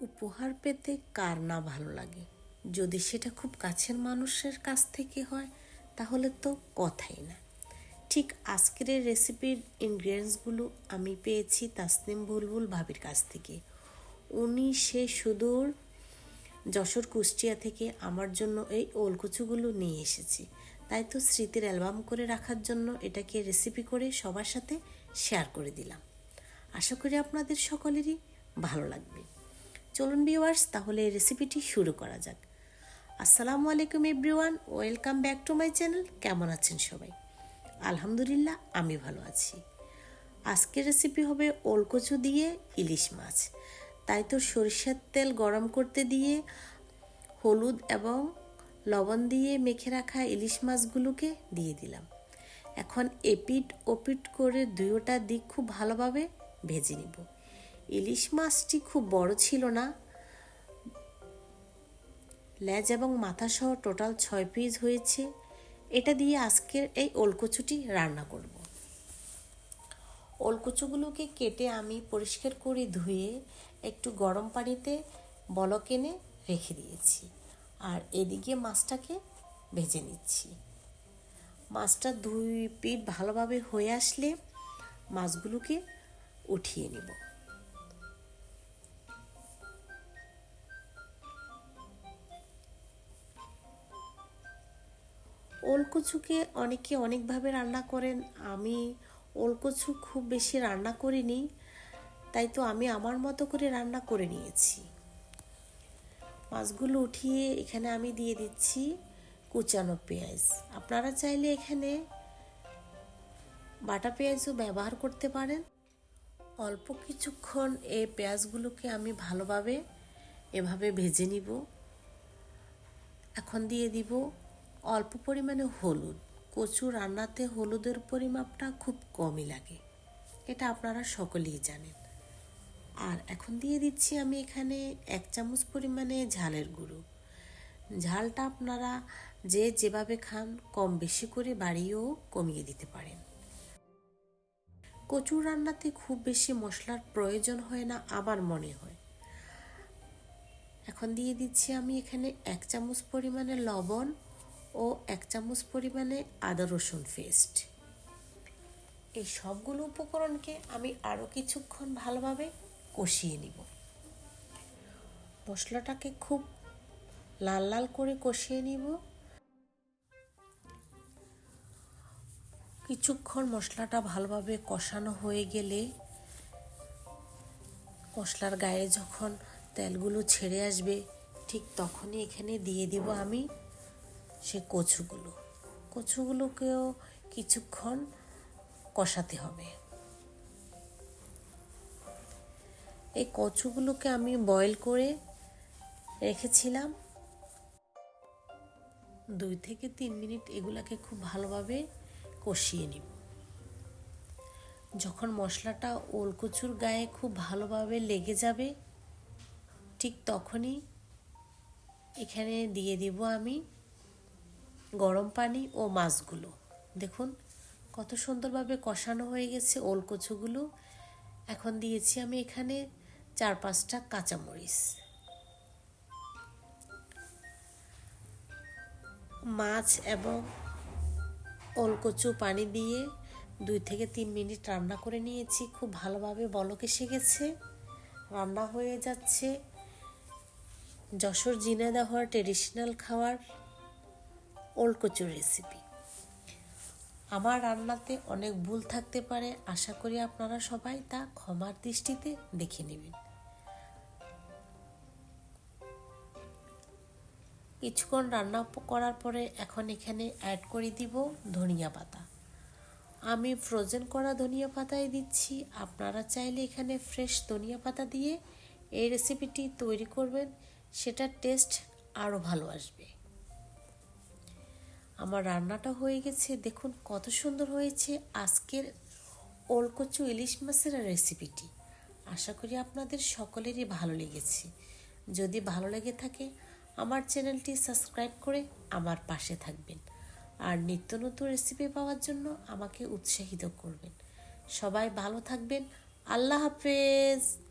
উপহার পেতে কার না ভালো লাগে? যদি সেটা খুব কাছের মানুষের কাছ থেকে হয়, তাহলে তো কথাই না। ঠিক আজকের রেসিপির ইনগ্রিডিয়েন্টসগুলো আমি পেয়েছি তাসনিম বুলবুল ভাবির কাছ থেকে। উনি সে সুদূর যশোর কুষ্টিয়া থেকে আমার জন্য এই ওলকুচুগুলো নিয়ে এসেছি। তাই তো স্মৃতির অ্যালবাম করে রাখার জন্য এটাকে রেসিপি করে সবার সাথে শেয়ার করে দিলাম। আশা করি আপনাদের সকলেরই ভালো লাগবে। চলুন ভিউয়ার্স তাহলে রেসিপিটি শুরু করা যাক। আসসালামু আলাইকুম everyone welcome back to my channel কেমন আছেন সবাই? আলহামদুলিল্লাহ, আমি ভালো আছি। আজকের রেসিপি হবে ওলকচু দিয়ে ইলিশ মাছ। তাই তো সরিষার তেল গরম করতে দিয়ে হলুদ এবং লবণ দিয়ে মেখে রাখা ইলিশ মাছগুলোকে দিয়ে দিলাম। এখন এপিট ওপিট করে দুয়োটা দিক খুব ভালোভাবে ভেজে নিব। ইলিশ মাছটি খুব বড় ছিল না। লেজ এবং মাথা সহ টোটাল ছয় পিস হয়েছে। এটা দিয়ে আজকের এই ওলকচুটি রান্না করব। ওলকচুগুলোকে কেটে আমি পরিষ্কার করে ধুয়ে একটু গরম পানিতে বলক এনে রেখে দিয়েছি। আর এদিকে মাছটাকে ভেজে নিচ্ছি। মাছটা দুই পিঠ ভালোভাবে হয়ে আসলে মাছগুলোকে উঠিয়ে নিব। ওলকচুকে অনেকে অনেকভাবে রান্না করেন। আমি ওলকচু খুব বেশি রান্না করিনি, তাই তো আমি আমার মতো করে রান্না করে নিয়েছি। মাছগুলো উঠিয়ে এখানে আমি দিয়ে দিচ্ছি কুচানো পেঁয়াজ। আপনারা চাইলে এখানে বাটা পেঁয়াজও ব্যবহার করতে পারেন। অল্প কিছুক্ষণ এই পেঁয়াজগুলোকে আমি ভালোভাবে এভাবে ভেজে নিব। এখন দিয়ে দিব অল্প পরিমাণে হলুদ। কচু রান্নাতে হলুদের পরিমাপটা খুব কমই লাগে। এটা আপনারা সকলেই জানেন। আর এখন দিয়ে দিচ্ছি আমি এখানে এক চামচ পরিমাণে ঝালের গুঁড়ো। ঝালটা আপনারা যে যেভাবে খান, কম বেশি করে বাড়িয়েও কমিয়ে দিতে পারেন। কচু রান্নাতে খুব বেশি মশলার প্রয়োজন হয় না, আমার মনে হয়। এখন দিয়ে দিচ্ছি আমি এখানে এক চামচ পরিমাণে লবণ। ও এক চামচ পরিমাণে আদা রসুন পেস্ট এই সবগুলো উপকরণকে আমি আরও কিছুক্ষণ ভালোভাবে কষিয়ে নিব। মশলাটাকে খুব লাল লাল করে কষিয়ে নিব। কিছুক্ষণ মশলাটা ভালোভাবে কষানো হয়ে গেলে মশলার গায়ে যখন তেলগুলো ছেড়ে আসবে, ঠিক তখনই এখানে দিয়ে দিব আমি সে কচুগুলো। কচুগুলোকেও কিছুক্ষণ কষাতে হবে। এই কচুগুলোকে আমি বয়েল করে রেখেছিলাম। দুই থেকে তিন মিনিট এগুলাকে খুব ভালোভাবে কষিয়ে নিব। যখন মশলাটা ওলকচুর গায়ে খুব ভালোভাবে লেগে যাবে, ঠিক তখনই এখানে দিয়ে দিব আমি গরম পানি ও মাছগুলো। দেখুন, কত সুন্দরভাবে কষানো হয়ে গেছে ওল কচুগুলো। এখন দিয়েছি আমি এখানে চার পাঁচটা কাঁচামরিচ। মাছ এবং ওলকচু পানি দিয়ে দুই থেকে তিন মিনিট রান্না করে নিয়েছি। খুব ভালোভাবে বলক এসে গেছে রান্না হয়ে যাচ্ছে যশোর জিনাদাহর ট্রেডিশনাল খাবার ওলকচুর রেসিপি আমার রান্নাতে অনেক ভুল থাকতে পারে, আশা করি আপনারা সবাই তা ক্ষমার দৃষ্টিতে দেখে নেবেন। কিছুক্ষণ রান্না করার পরে এখন এখানে অ্যাড করে দিব ধনিয়া পাতা। আমি ফ্রোজেন করা ধনিয়া পাতাই দিচ্ছি। আপনারা চাইলে এখানে ফ্রেশ ধনিয়া পাতা দিয়ে এই রেসিপিটি তৈরি করবেন। সেটার টেস্ট আরও ভালো আসবে। আমার রান্নাটা হয়ে গেছে। দেখুন কত সুন্দর হয়েছে আজকের ওলকচু ইলিশ মাছের রেসিপিটি। আশা করি আপনাদের সকলেরই ভালো লেগেছে। যদি ভালো লেগে থাকে, আমার চ্যানেলটি সাবস্ক্রাইব করে আমার পাশে থাকবেন। আর নিত্য নতুন রেসিপি পাওয়ার জন্য আমাকে উৎসাহিত করবেন। সবাই ভালো থাকবেন। আল্লাহ হাফেজ।